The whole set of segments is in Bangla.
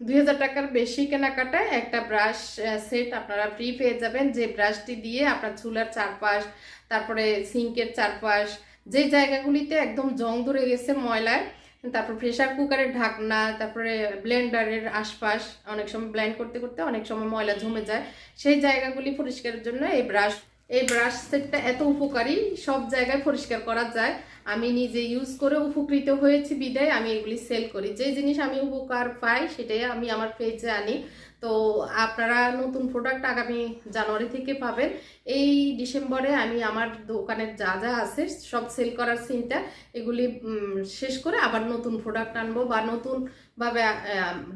দুই হাজার টাকার বেশি কেনাকাটায় একটা ব্রাশ সেট আপনারা ফ্রি পেয়ে যাবেন। যে ব্রাশটি দিয়ে আপনার চুলার চারপাশ, তারপরে সিঙ্কের চারপাশ, যে জায়গাগুলিতে একদম জং ধরে গেছে ময়লায়, তারপর প্রেশার কুকারের ঢাকনা, তারপরে ব্লেন্ডারের আশপাশ, অনেক সময় ব্লেন্ড করতে করতে অনেক সময় ময়লা জমে যায়। সেই জায়গাগুলি পরিষ্কারের জন্য এই ব্রাশ এই ব্রাশ সেটটা এত উপকারী, সব জায়গায় পরিষ্কার করা যায়। আমি নিজে ইউজ করে উপকৃত হয়েছি বিদায়, আমি এগুলি সেল করি। যে জিনিস আমি উপকার পাই সেটাই আমি আমার পেজে আনি। তো আপনারা নতুন প্রোডাক্ট আগামী জানুয়ারি থেকে পাবেন। এই ডিসেম্বরে আমি আমার দোকানের যা যা আছে সব সেল করার সিনটা এগুলি শেষ করে আবার নতুন প্রোডাক্ট আনব বা নতুনভাবে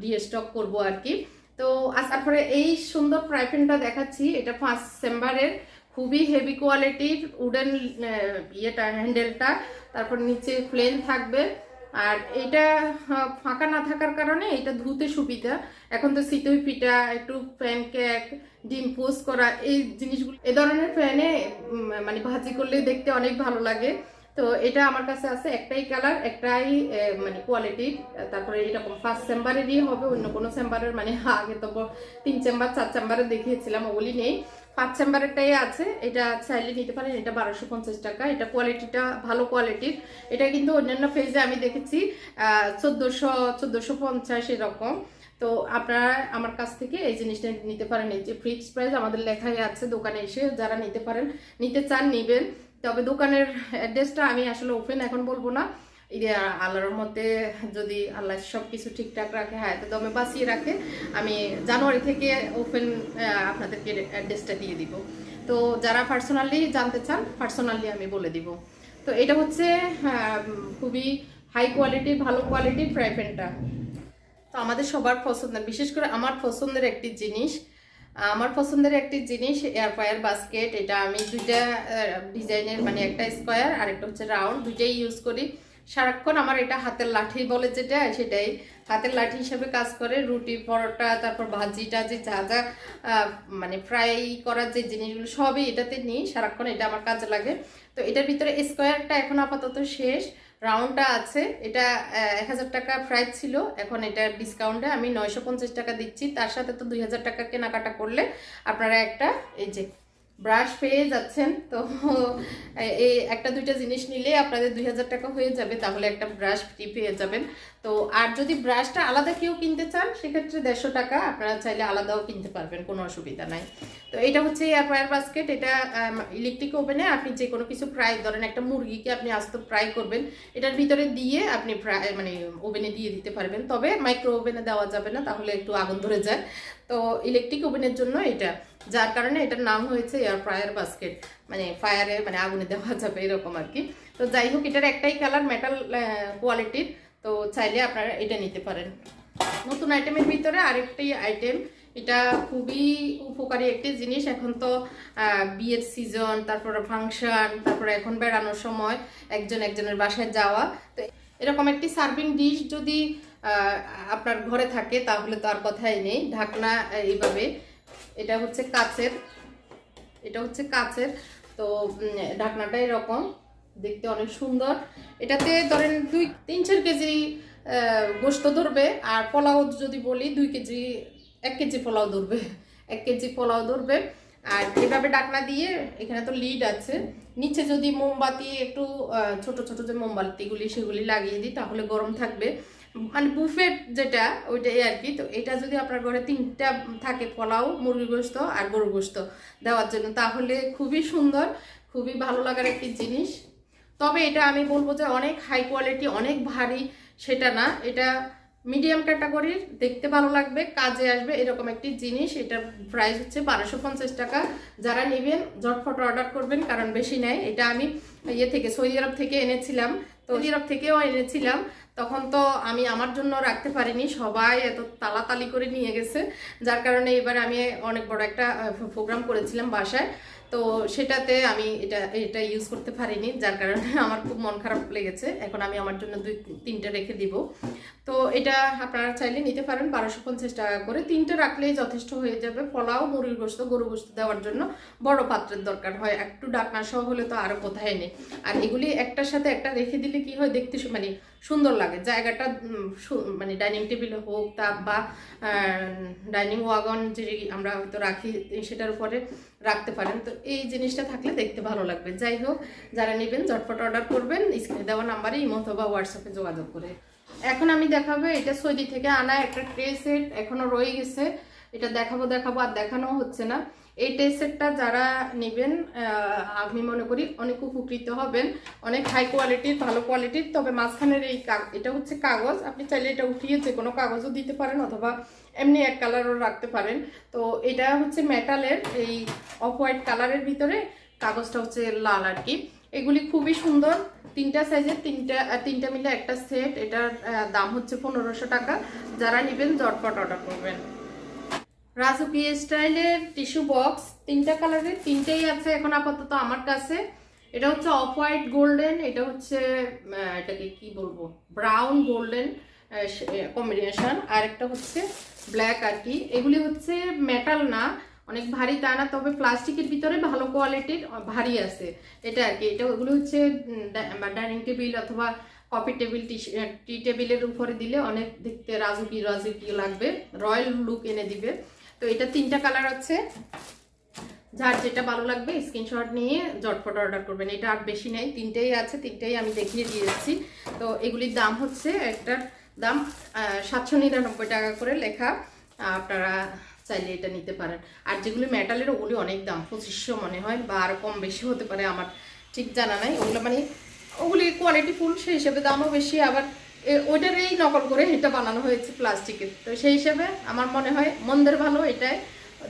রিস্টক করব আর কি। তো তারপরে এই সুন্দর ফ্রাইপ্যানটা দেখাচ্ছি। এটা ফার্স্ট চেম্বারের খুবই হেভি কোয়ালিটির উডেন ইয়েটা হ্যান্ডেলটা তারপর নিচে প্লেন থাকবে। আর এটা ফাঁকা না থাকার কারণে এটা ধুতে সুবিধা। এখন তো শীতই পিঠা, একটু প্যান কেক ডিম পোস্ট করা, এই জিনিসগুলো এ ধরনের প্যানে মানে ভাজি করলে দেখতে অনেক ভালো লাগে। তো এটা আমার কাছে আছে একটাই কালার একটাই মানে কোয়ালিটি তারপরে এরকম ফার্স্ট চেম্বারেরই হবে, অন্য কোনো চেম্বারের মানে আগে তো তিন চেম্বার চার চেম্বারে দেখিয়েছিলাম, ওগুলি নেই। পাঁচ চেম্বারেরটাই আছে। এটা চাইলে নিতে পারেন, এটা বারোশো পঞ্চাশ টাকা। এটা কোয়ালিটিটা ভালো কোয়ালিটির এটা কিন্তু অন্যান্য ফেজে আমি দেখেছি চোদ্দোশো চোদ্দোশো পঞ্চাশ এরকম। তো আপনারা আমার কাছ থেকে এই জিনিসটা নিতে পারেন। এই যে ফিক্সড প্রাইস আমাদের লেখাই আছে দোকানে এসে যারা নিতে পারেন, নিতে চান, নিবেন। তবে দোকানের অ্যাড্রেসটা আমি আসলে ওপেন এখন বলব না। আল্লাহর মধ্যে যদি আল্লাহ সব কিছু ঠিকঠাক রাখে হ্যাঁ তো দমে বাঁচিয়ে রাখে, আমি জানুয়ারি থেকে ওপেন আপনাদেরকে অ্যাড্রেসটা দিয়ে দিব। তো যারা পার্সোনালি জানতে চান পার্সোনালি আমি বলে দিব। তো এটা হচ্ছে খুবই হাই কোয়ালিটির ভালো কোয়ালিটির ফ্রাই প্যানটা তো আমাদের সবার পছন্দের, বিশেষ করে আমার পছন্দের একটি জিনিস, আমার পছন্দের একটি জিনিস এয়ার ফ্রায়ার বাস্কেট এটা আমি দুইটা ডিজাইনের মানে একটা স্কোয়ার আর একটা হচ্ছে রাউন্ড দুইটাই ইউজ করি। সারাক্ষণ আমার এটা হাতের লাঠি বলে যেটা, সেটাই। হাতের লাঠি হিসেবে কাজ করে, রুটি, পরোটা, তারপর ভাজিটা যে যা যা মানে ফ্রাই করার যে জিনিসগুলো, সবই এটাতে নিই। সারাক্ষণ এটা আমার কাজে লাগে। তো এটার ভিতরে স্কোয়ারটা এখন আপাতত শেষ। রাউন্ডটা আছে। এটা এক হাজার টাকা প্রাইস ছিল। এখন এটা ডিসকাউন্টে আমি নয়শো পঞ্চাশ টাকা দিচ্ছি। তার সাথে তো দুই হাজার টাকা কেনাকাটা করলে আপনারা একটা, এই যে ব্রাশ পেয়ে যাচ্ছেন, তো এই একটা দুইটা জিনিস নিলে আপনাদের দুই হাজার টাকা হয়ে যাবে, তাহলে একটা ব্রাশ ফ্রি পেয়ে যাবেন। তো আর যদি ব্রাশটা আলাদা কেউ কিনতে চান, সেক্ষেত্রে দেড়শো টাকা আপনারা চাইলে আলাদাও কিনতে পারবেন, কোনো অসুবিধা নাই। তো এটা হচ্ছে এয়ার ফ্রায়ার বাস্কেট এটা ইলেকট্রিক ওভেনে আপনি যে কোনো কিছু ফ্রাই ধরেন একটা মুরগিকে আপনি আস্ত ফ্রাই করবেন, এটার ভিতরে দিয়ে আপনি ফ্রাই মানে ওভেনে দিয়ে দিতে পারবেন। তবে মাইক্রো ওভেনে দেওয়া যাবে না, তাহলে একটু আগুন ধরে যায়। তো ইলেকট্রিক ওভেনের জন্য এটা, যার কারণে এটার নাম হয়েছে এয়ার ফ্রায়ার বাস্কেট মানে ফায়ারে মানে আগুনে দেওয়া যাবে এরকম আর কি। তো যাই হোক, এটার একটাই কালার মেটাল কোয়ালিটির তো চাইলে আপনারা এটা নিতে পারেন। নতুন আইটেমের ভিতরে আরেকটি আইটেম এটা খুবই উপকারী একটি জিনিস। এখন তো বিয়ের সিজন তারপরে ফাংশন তারপরে এখন বেড়ানোর সময় একজন একজনের বাসায় যাওয়া। তো এরকম একটি সার্ভিং ডিশ যদি আপনার ঘরে থাকে, তাহলে তো আর কথাই নেই। ঢাকনা এইভাবে। এটা হচ্ছে কাচের, এটা হচ্ছে কাচের। তো ঢাকনাটা এরকম। দেখতে অনেক সুন্দর। এটাতে ধরেন দুই, তিন, চার কেজি গোস্ত ধরবে। আর পোলাও যদি বলি, দুই কেজি এক কেজি পোলাও ধরবে, এক কেজি পোলাও ধরবে। আর এভাবে ডাকনা দিয়ে এখানে তো লিড আছে। নিচে যদি মোমবাতি একটু ছোট ছোট যে মোমবাতিগুলি সেগুলি লাগিয়ে দিই, তাহলে গরম থাকবে। মানে বুফেট যেটা ওইটাই আর কি। তো এটা যদি আপনার ঘরে তিনটা থাকে, পোলাও, মুরগি গোস্ত আর গরু গোস্ত দেওয়ার জন্য, তাহলে খুবই সুন্দর, খুবই ভালো লাগার একটি জিনিস। তবে এটা আমি বলব যে অনেক হাই কোয়ালিটি অনেক ভারী, সেটা না। এটা মিডিয়াম ক্যাটাগরির, দেখতে ভালো লাগবে, কাজে আসবে, এরকম একটি জিনিস। এটার প্রাইস হচ্ছে বারোশো পঞ্চাশ টাকা। যারা নেবেন, ঝটফট অর্ডার করবেন, কারণ বেশি নেয়। এটা আমি ইয়ে থেকে, সৌদি আরব থেকে এনেছিলাম। সৌদি আরব থেকেও এনেছিলাম। তখন তো আমি আমার জন্য রাখতে পারিনি। সবাই এত তালাতালি করে নিয়ে গেছে। যার কারণে এবার আমি অনেক বড় একটা প্রোগ্রাম করেছিলাম বাসায়। তো সেটাতে আমি এটা এটা ইউজ করতে পারিনি, যার কারণে আমার খুব মন খারাপ লেগেছে। এখন আমি আমার জন্য দুই, তিনটে রেখে দিব। তো এটা আপনারা চাইলে নিতে পারেন, বারোশো পঞ্চাশ টাকা করে। তিনটে রাখলেই যথেষ্ট হয়ে যাবে। পোলাও, মুরগির গোস্ত গরু গোস্ত দেওয়ার জন্য বড় পাত্রের দরকার হয়। একটু ডাকনা সহ হলে তো আরও কোথায় নেই। আর এগুলি একটার সাথে একটা রেখে দিলে কি হয়, দেখতে মানে সুন্দর লাগে। জায়গাটা মানে ডাইনিং টেবিল হোক তা বা ডাইনিং ওয়াগন যে আমরা হয়তো রাখি, সেটার উপরে রাখতে পারেন। তো এই জিনিসটা থাকলে দেখতে ভালো লাগবে। যাই হোক, যারা নেবেন, ঝটপট অর্ডার করবেন স্ক্রিনে দেওয়া নাম্বারে ইমো বা হোয়াটসঅ্যাপে যোগাযোগ করে। এখন আমি দেখাবো, এটা সৌদি থেকে আনা একটা ট্রে সেট এখনও রয়ে গেছে। এটা দেখাবো দেখাবো, আর দেখানো হচ্ছে না। এই ট্রে সেটটা যারা নেবেন আমি মনে করি অনেক উপকৃত হবেন। অনেক হাই কোয়ালিটির ভালো কোয়ালিটির তবে মাঝখানের এই এটা হচ্ছে কাগজ। আপনি চাইলে এটা উঠিয়ে যে কোনো কাগজও দিতে পারেন অথবা এমনি এক কালারও রাখতে পারেন। তো এটা হচ্ছে মেটালের এই অফ হোয়াইট কালারের ভিতরে কাগজটা হচ্ছে লাল আর কি। এগুলি খুবই সুন্দর। তিনটা সাইজের তিনটা তিনটা মিলে একটা সেট এটার দাম হচ্ছে পনেরোশো টাকা। যারা নেবেন জটপট অর্ডার করবেন। রাজুকি স্টাইলের টিস্যু বক্স তিনটা কালারের তিনটেই আছে এখন আপাতত আমার কাছে। এটা হচ্ছে অফ হোয়াইট গোল্ডেন এটা হচ্ছে এটাকে কি বলব? ব্রাউন গোল্ডেন কম্বিনেশন আর একটা হচ্ছে ব্ল্যাক আর কি। এগুলি হচ্ছে মেটাল না, অনেক ভারী তা না, তবে প্লাস্টিকের ভিতরে ভালো কোয়ালিটির ভারী আছে। এটা আর কি, এটা ওগুলো হচ্ছে ডাইনিং টেবিল অথবা কফি টেবিল টি টেবিলের উপরে দিলে অনেক দেখতে রাজুকি রাজুকি লাগবে। রয়্যাল লুক এনে দিবে। তো এটা তিনটা কালার আছে। যার যেটা ভালো লাগবে স্ক্রিনশট নিয়ে জটপট অর্ডার করবেন। এটা আর বেশি নেই, তিনটেই আছে, তিনটেই আমি দেখিয়ে দিয়েছি তো এগুলির দাম হচ্ছে একটার দাম সাতশো নিরানব্বই টাকা করে লেখা। আপনারা চাইলে এটা নিতে পারেন। আর যেগুলি মেটালের ওগুলি অনেক দাম, পঁচিশশো মনে হয় বা আরও কম বেশি হতে পারে, আমার ঠিক জানা নাই। ওগুলো মানে ওগুলি কোয়ালিটি ফুল সেই হিসেবে দামও বেশি, আবার ওইটারই নকল করে এটা বানানো হয়েছে প্লাস্টিকের। তো সেই হিসেবে আমার মনে হয় মন্দের ভালো, এটাই।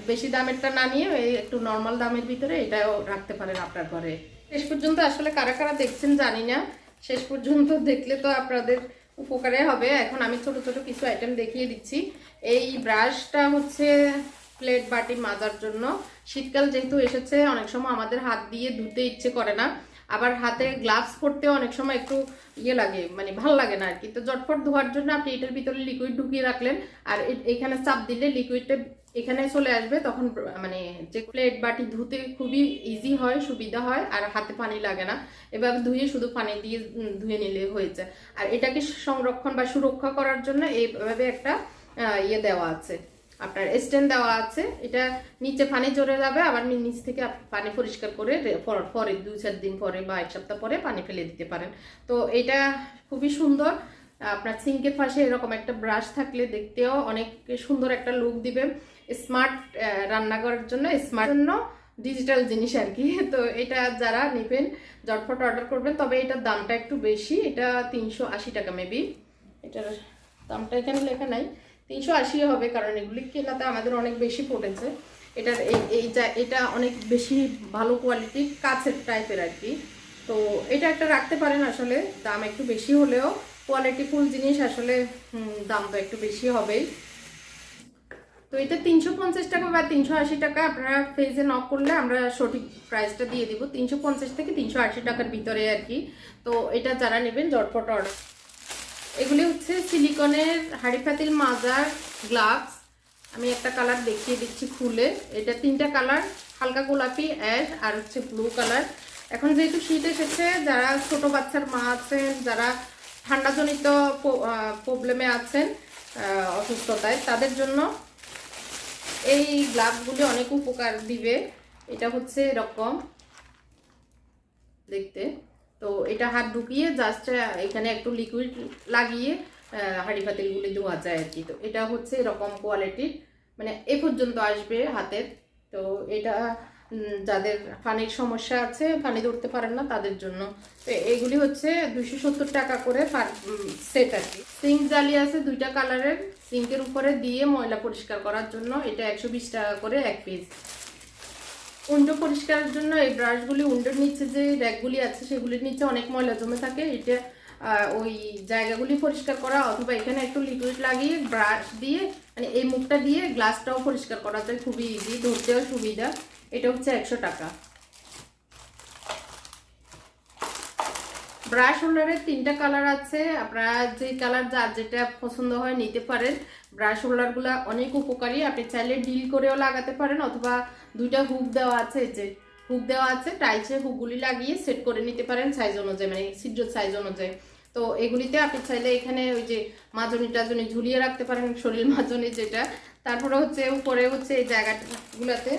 বেশি দামেরটা না নিয়ে একটু নর্মাল দামের ভিতরে এটাও রাখতে পারেন আপনার ঘরে। শেষ পর্যন্ত আসলে কারা কারা দেখছেন জানি না। শেষ পর্যন্ত দেখলে তো আপনাদের উপকারে হবে। এখন আমি ছোট ছোট কিছু আইটেম দেখিয়ে দিচ্ছি। এই ব্রাশটা হচ্ছে প্লেট বাটি মাজার জন্য। শীতকাল যেহেতু এসেছে, অনেক সময় আমাদের হাত দিয়ে ধুতে ইচ্ছে করে না। আবার হাতে গ্লাভস পরতেও অনেক সময় একটু ইয়ে লাগে মানে ভালো লাগে না আর কি। তো জটফট ধোয়ার জন্য আপনি এটার ভিতরে লিকুইড ঢুকিয়ে রাখলেন আর এখানে চাপ দিলে লিকুইডটা এখানে চলে আসবে, তখন মানে যে প্লেট বাটি ধুতে খুবই ইজি হয়, সুবিধা হয় আর হাতে পানি লাগে না। এভাবে ধুয়ে শুধু পানি দিয়ে ধুয়ে নিলে হয়েছে। আর এটাকে সংরক্ষণ বা সুরক্ষা করার জন্য এইভাবে একটা ইয়ে দেওয়া আছে। আপনার স্ট্যান্ড দেওয়া আছে। এটা নিচে পানি জড়ে যাবে, আবার নিচ থেকে পানি পরিষ্কার করে পর- পরে দু চার দিন পরে বা এক সপ্তাহ পরে পানি ফেলে দিতে পারেন। তো এটা খুবই সুন্দর। আপনার সিঙ্কের পাশে এরকম একটা ব্রাশ থাকলে দেখতেও অনেক সুন্দর একটা লুক দিবে। স্মার্ট রান্না করার জন্য স্মার্ট জন্য ডিজিটাল জিনিস আর কি। তো এটা যারা নেবেন জটফট অর্ডার করবেন। তবে এটার দামটা একটু বেশি, এটা তিনশো আশি টাকা মেবি এটার দামটা এখানে লেখা নাই। তিনশো আশি হবে, কারণ এগুলি কেনাতে আমাদের অনেক বেশি পড়েছে এটার এই এই এটা অনেক বেশি ভালো কোয়ালিটির কাছের টাইপের আর কি। তো এটা একটা রাখতে পারেন আসলে, দাম একটু বেশি হলেও কোয়ালিটি ফুল জিনিস আসলে দাম তো একটু বেশি হবেই। তো এটা তিনশো পঞ্চাশ টাকা বা তিনশো আশি টাকা আপনারা পেজে নক করলে আমরা সঠিক প্রাইসটা দিয়ে দিব। তিনশো পঞ্চাশ থেকে তিনশো আশি টাকার ভিতরে আর কি। তো এটা যারা নেবেন, জটপট অর্ডার এগুলি হচ্ছে সিলিকনের হাড়ি পাতিল মাজার গ্লাভস। আমি একটা কালার দেখিয়ে দিচ্ছি খুলে এটা তিনটা কালার, হালকা গোলাপি, অ্যাশ আর হচ্ছে ব্লু কালার। এখন যেহেতু শীত এসেছে, যারা ছোট বাচ্চার মা আছেন, যারা ঠান্ডাজনিত প্রবলেমে আছেন অসুস্থতায়, তাদের জন্য এই গ্লাভসগুলি অনেক উপকার দিবে। এটা হচ্ছে এরকম। দেখতে। তো এটা হাত ঢুকিয়ে জাস্ট এখানে একটু লিকুইড লাগিয়ে হাঁড়ি পাতিলগুলি ধোয়া যায় আর কি। তো এটা হচ্ছে এরকম কোয়ালিটির মানে এ পর্যন্ত আসবে হাতের তো এটা যাদের পানির সমস্যা আছে পানি ধরতে পারেন না, তাদের জন্য। তো এগুলি হচ্ছে দুইশো সত্তর টাকা করে সেট আর কি। সিঙ্ক জালি আছে দুইটা কালারের সিঙ্কের উপরে দিয়ে ময়লা পরিষ্কার করার জন্য এটা একশো বিশ টাকা করে এক পিস উন্ডো পরিষ্কারের জন্য এই ব্রাশগুলি উন্ডোর নিচে যে র্যাকগুলি আছে সেগুলির নিচে অনেক ময়লা জমে থাকে। এটা ওই জায়গাগুলি পরিষ্কার করা অথবা এখানে একটু লিকুইড লাগিয়ে ব্রাশ দিয়ে মানে এই মুখটা দিয়ে গ্লাসটাও পরিষ্কার করা যায়। খুবই ইজি ধরতেও সুবিধা। এটা হচ্ছে একশো টাকা। ব্রাশ হোল্ডারের তিনটা কালার আছে। আপনারা যে কালার যার যেটা পছন্দ হয় নিতে পারেন। ব্রাশ হোল্ডারগুলো অনেক উপকারী। আপনি চাইলে ডিল করেও লাগাতে পারেন অথবা দুইটা হুক দেওয়া আছে এই যে হুক দেওয়া আছে টাইচে হুকগুলি লাগিয়ে সেট করে নিতে পারেন সাইজ অনুযায়ী মানে সিদ্ধ সাইজ অনুযায়ী। তো এগুলিতে আপনি চাইলে এখানে ওই যে মাজনি টাজনি ঝুলিয়ে রাখতে পারেন, শরীর মাজনি যেটা। তারপরে হচ্ছে উপরে হচ্ছে এই জায়গাগুলোতে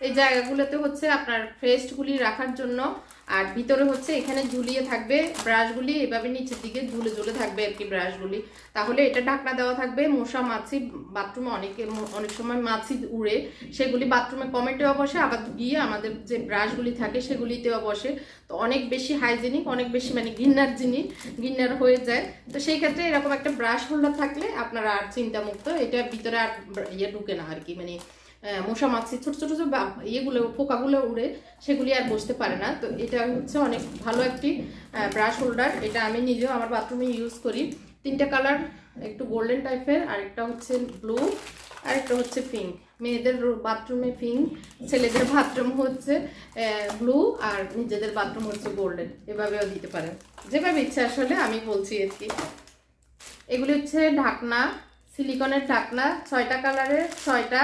এই জায়গাগুলোতে হচ্ছে আপনার ফ্রেস্টগুলি রাখার জন্য আর ভিতরে হচ্ছে এখানে ঝুলিয়ে থাকবে ব্রাশগুলি, এভাবে নিচের দিকে ঝুলে ঝুলে থাকবে আর কি ব্রাশগুলি। তাহলে এটা ঢাকনা দেওয়া থাকবে, মশা, মাছি, বাথরুমে অনেকে, অনেক সময় মাছি উড়ে, সেগুলি বাথরুমে কমেটেও বসে, আবার গিয়ে আমাদের যে ব্রাশগুলি থাকে সেগুলিতেও বসে। তো অনেক বেশি হাইজেনিক অনেক বেশি মানে ঘিন্নার জিনিস ঘিন্নার হয়ে যায়। তো সেই ক্ষেত্রে এরকম একটা ব্রাশ হোল্ডার থাকলে আপনারা আর চিন্তামুক্ত, এটা ভিতরে আর ইয়ে ঢুকে না আর কি মানে মশা মাছি, ছোট ছোট যে ইয়েগুলো, পোকাগুলো উড়ে, সেগুলি আর বসতে পারে না। তো এটা হচ্ছে অনেক ভালো একটি ব্রাশ হোল্ডার এটা আমি নিজেও আমার বাথরুমে ইউজ করি। তিনটা কালার একটু গোল্ডেন টাইপের আর একটা হচ্ছে ব্লু আর একটা হচ্ছে পিঙ্ক মেয়েদের বাথরুমে পিঙ্ক ছেলেদের বাথরুম হচ্ছে ব্লু আর নিজেদের বাথরুম হচ্ছে গোল্ডেন এভাবেও দিতে পারেন। যেভাবে ইচ্ছা আসলে আমি বলছি আর কি। এগুলি হচ্ছে ঢাকনা সিলিকনের ঢাকনা, ছয়টা কালারের ছয়টা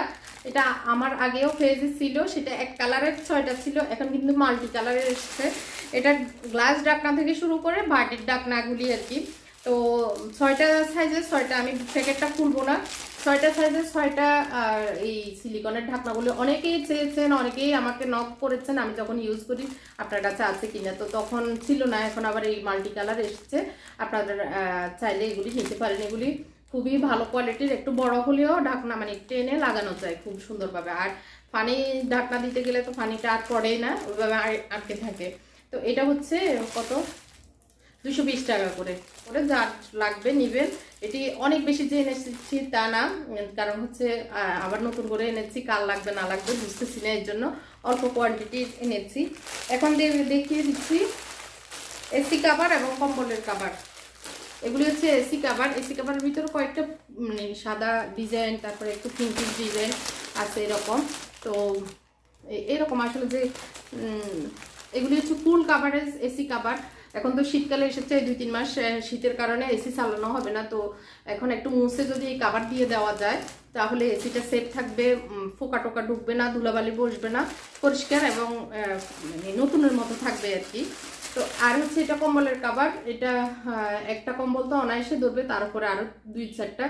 এটা আমার আগেও পেজে ছিল, সেটা এক কালারের, ছয়টা ছিল, এখন কিন্তু মাল্টি কালারের এসেছে। এটা গ্লাস ডাকনা থেকে শুরু করে বাটির ডাকনাগুলি আর কি। তো ছয়টা সাইজের ছয়টা আমি প্যাকেটটা খুলবো না। ছয়টা সাইজের ছয়টা আর এই সিলিকনের ঢাকনাগুলো অনেকেই চেয়েছেন, অনেকেই আমাকে নক করেছেন, আমি যখন ইউজ করি, আপনার কাছে আছে কিনা? তো তখন ছিল না, এখন আবার এই মাল্টি কালার এসেছে। আপনাদের চাইলে এগুলি নিতে পারেন, এগুলি খুবই ভালো কোয়ালিটির একটু বড় হলেও ঢাকনা মানে টেনে লাগানো যায় খুব সুন্দরভাবে। আর পানি ঢাকনা দিতে গেলে তো পানিটা আর পড়েই না, ওইভাবে আটকে থাকে। তো এটা হচ্ছে কত? দুশো বিশ টাকা করে। করে যা লাগবে নিবেন। এটি অনেক বেশি যে এনেছি তা না, কারণ হচ্ছে আবার নতুন করে এনেছি, কাল লাগবে, না লাগবে বুঝতেছি না, এর জন্য অল্প কোয়ান্টিটি এনেছি। এখন দেখিয়ে দিচ্ছি। এসি কাবার এবং কম্বলের কাভার এগুলি হচ্ছে এসি কাভার এসি কাভারের ভিতরে কয়েকটা মানে সাদা ডিজাইন তারপরে একটু পিঙ্কিশ ডিজাইন আছে এরকম। তো এরকম আসলে যে এগুলি হচ্ছে ফুল কাভারেজ এসি কাভার এখন তো শীতকালে এসেছে, দুই, তিন মাস শীতের কারণে এসি চালানো হবে না। তো এখন একটু মুছে যদি এই কাভার দিয়ে দেওয়া যায়, তাহলে এসিটা সেফ থাকবে ফোকা টোকা ঢুকবে না, ধুলাবালি বসবে না, পরিষ্কার এবং মানে নতুনের মতো থাকবে আর কি। তো আর হচ্ছে এটা কম্বলের কাভার এটা একটা কম্বল তো অনায়াসে ধরবে তার উপরে আরও দুই চারটা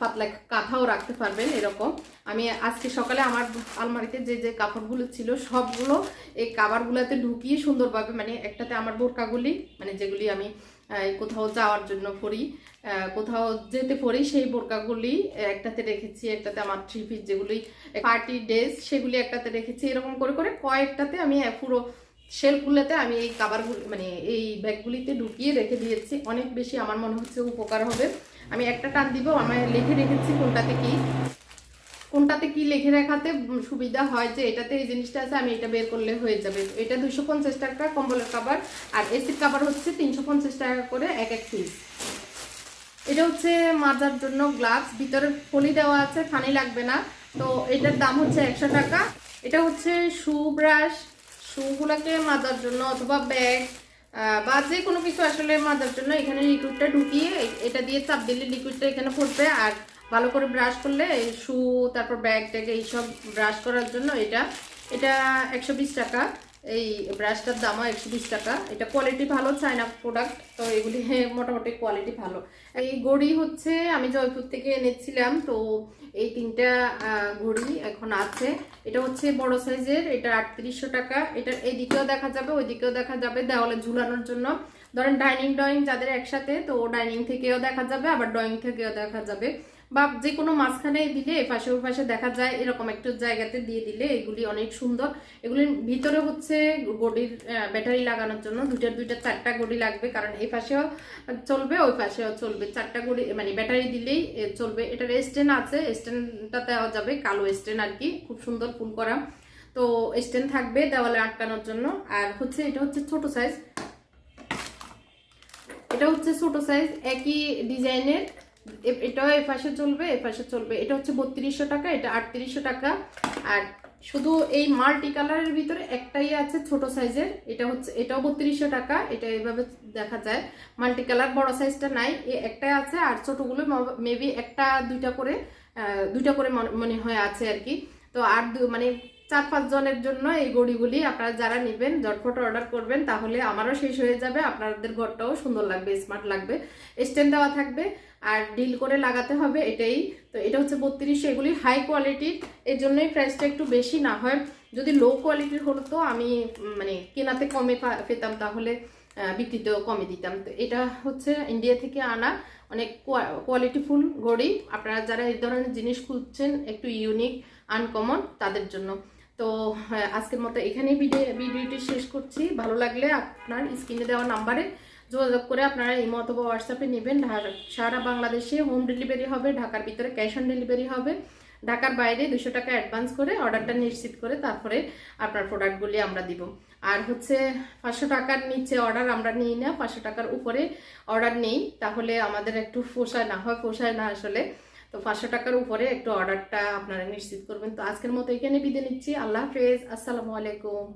পাতলা কাঁথাও রাখতে পারবেন এরকম। আমি আজকে সকালে আমার আলমারিতে যে যে কাপড়গুলো ছিল, সবগুলো এই কাভারগুলোতে ঢুকিয়ে সুন্দরভাবে মানে একটাতে আমার বোরকাগুলি মানে যেগুলি আমি কোথাও যাওয়ার জন্য পড়ি কোথাও যেতে পড়ি সেই বোরকাগুলি একটাতে রেখেছি, একটাতে আমার থ্রি যেগুলি পার্টি ড্রেস সেগুলি একটাতে রেখেছি, এরকম করে করে কয়েকটাতে আমি পুরো শেলফগুলোতে আমি এই কাভারগুলি মানে এই ব্যাগগুলিতে ঢুকিয়ে রেখে দিয়েছি। অনেক বেশি আমার মনে হচ্ছে উপকার হবে। আমি একটা টান দিব আমি লিখে রেখেছি কোনটাতে কি। কোনটাতে কি লিখে রাখাতে সুবিধা হয় যে এটাতে এই জিনিসটা আছে, আমি এটা বের করলে হয়ে যাবে। এটা দুশো পঞ্চাশ টাকা কম্বলের কাভার আর এসির কাভার হচ্ছে তিনশো পঞ্চাশ টাকা করে এক এক পিস এটা হচ্ছে মাজার জন্য গ্লাভস ভিতরে ফলি দেওয়া আছে, ফানি লাগবে না। তো এটার দাম হচ্ছে একশো টাকা। এটা হচ্ছে শু ব্রাশ শুগুলোকে মাজার জন্য অথবা ব্যাগ বা যে কোনো কিছু আসলে মাজার জন্য এখানে লিকুইডটা ঢুকিয়ে এটা দিয়ে চাপ দিলে লিকুইডটা এখানে পড়বে আর ভালো করে ব্রাশ করলে শু তারপর ব্যাগ ট্যাগ এইসব ব্রাশ করার জন্য এটা এটা একশো বিশ টাকা। এই ব্রাশটার দামও একশো বিশ টাকা। এটা কোয়ালিটি ভালো চায়না প্রোডাক্ট তো এগুলি মোটামুটি কোয়ালিটি ভালো। এই ঘড়ি হচ্ছে, আমি জয়পুর থেকে এনেছিলাম, তো এই তিনটা ঘড়ি এখন আছে। এটা হচ্ছে বড় সাইজের, এটা আটত্রিশশো টাকা। এটা এদিকেও দেখা যাবে, ওইদিকেও দেখা যাবে, দেওয়ালে ঝুলানোর জন্য। ধরেন ডাইনিং ড্রয়িং যাদের একসাথে, তো ডাইনিং থেকেও দেখা যাবে, আবার ড্রয়িং থেকেও দেখা যাবে। বা যে কোনো মাঝখানে দিলে এপাশে ওপাশে দেখা যায়, এরকম একটু জায়গাতে দিয়ে দিলে এগুলি অনেক সুন্দর। এগুলির ভিতরে হচ্ছে গড়ির ব্যাটারি লাগানোর জন্য দুইটা দুইটা চারটা গড়ি লাগবে, কারণ এই পাশেও চলবে, ওই পাশেও চলবে। চারটা গড়ি মানে ব্যাটারি দিলেই চলবে। এটার স্ট্যান্ড আছে, স্ট্যান্ডটা দেওয়া যাবে, কালো স্ট্যান্ড আর কি, খুব সুন্দর ফুল করা। তো স্ট্যান্ড থাকবে দেওয়ালে আটকানোর জন্য। আর হচ্ছে এটা হচ্ছে ছোট সাইজ এটা হচ্ছে ছোট সাইজ একই ডিজাইনের এটাও এ পাশে চলবে, এ পাশে চলবে। এটা হচ্ছে বত্রিশশো টাকা, এটা আটত্রিশশো টাকা। আর শুধু এই মাল্টি কালারের ভিতরে একটাই আছে ছোট সাইজের। এটা হচ্ছে এটাও বত্রিশশো টাকা, এটা এইভাবে দেখা যায়। মাল্টি কালার, বড় সাইজটা নাই। এ একটাই আছে, আর ছোটগুলো মেবি একটা, দুইটা করে দুইটা করে মনে- হয় আছে আর কি। তো আর মানে চার পাঁচ জনের জন্য এই গড়িগুলি আপনারা যারা নেবেন জটফট অর্ডার করবেন, তাহলে আমারও শেষ হয়ে যাবে, আপনাদের ঘরটাও সুন্দর লাগবে স্মার্ট লাগবে। স্ট্যান্ড দেওয়া থাকবে, আর ডিল করে লাগাতে হবে এটাই। তো এটা হচ্ছে বত্রিশ, এগুলি হাই কোয়ালিটির এর জন্যই প্রাইসটা একটু বেশি না হয়। যদি লো কোয়ালিটির হলো তো আমি মানে কেনাতে কমে পেতাম তাহলে বিক্রিতেও কমে দিতাম। তো এটা হচ্ছে ইন্ডিয়া থেকে আনা অনেক কোয়ালিটিফুল ঘড়ি আপনারা যারা এই ধরনের জিনিস খুঁজছেন, একটু ইউনিক আনকমন তাদের জন্য। তো আজকের মতো এখানেই ভিডিও, ভিডিওটি শেষ করছি। ভালো লাগলে আপনার স্ক্রিনে দেওয়া নাম্বারে যোগাযোগ করে আপনারা ইমো অথবা হোয়াটসঅ্যাপে নেবেন। সারা বাংলাদেশে হোম ডেলিভারি হবে, ঢাকার ভিতরে ক্যাশ অন ডেলিভারি হবে। ঢাকার বাইরে দুশো টাকা অ্যাডভান্স করে অর্ডারটা নিশ্চিত করে তারপরে আপনার প্রোডাক্টগুলি আমরা দিব। আর হচ্ছে পাঁচশো টাকার নিচে অর্ডার আমরা নিই না, পাঁচশো টাকার উপরে অর্ডার নেই। তাহলে আমাদের একটু পোষায় না হয়, পোষায় না আসলে। তো পাঁচশো টাকার উপরে একটু অর্ডারটা আপনারা নিশ্চিত করবেন। তো আজকের মতো এখানে বিদে নিচ্ছি। আল্লাহ হাফেজ। আসসালামু আলাইকুম।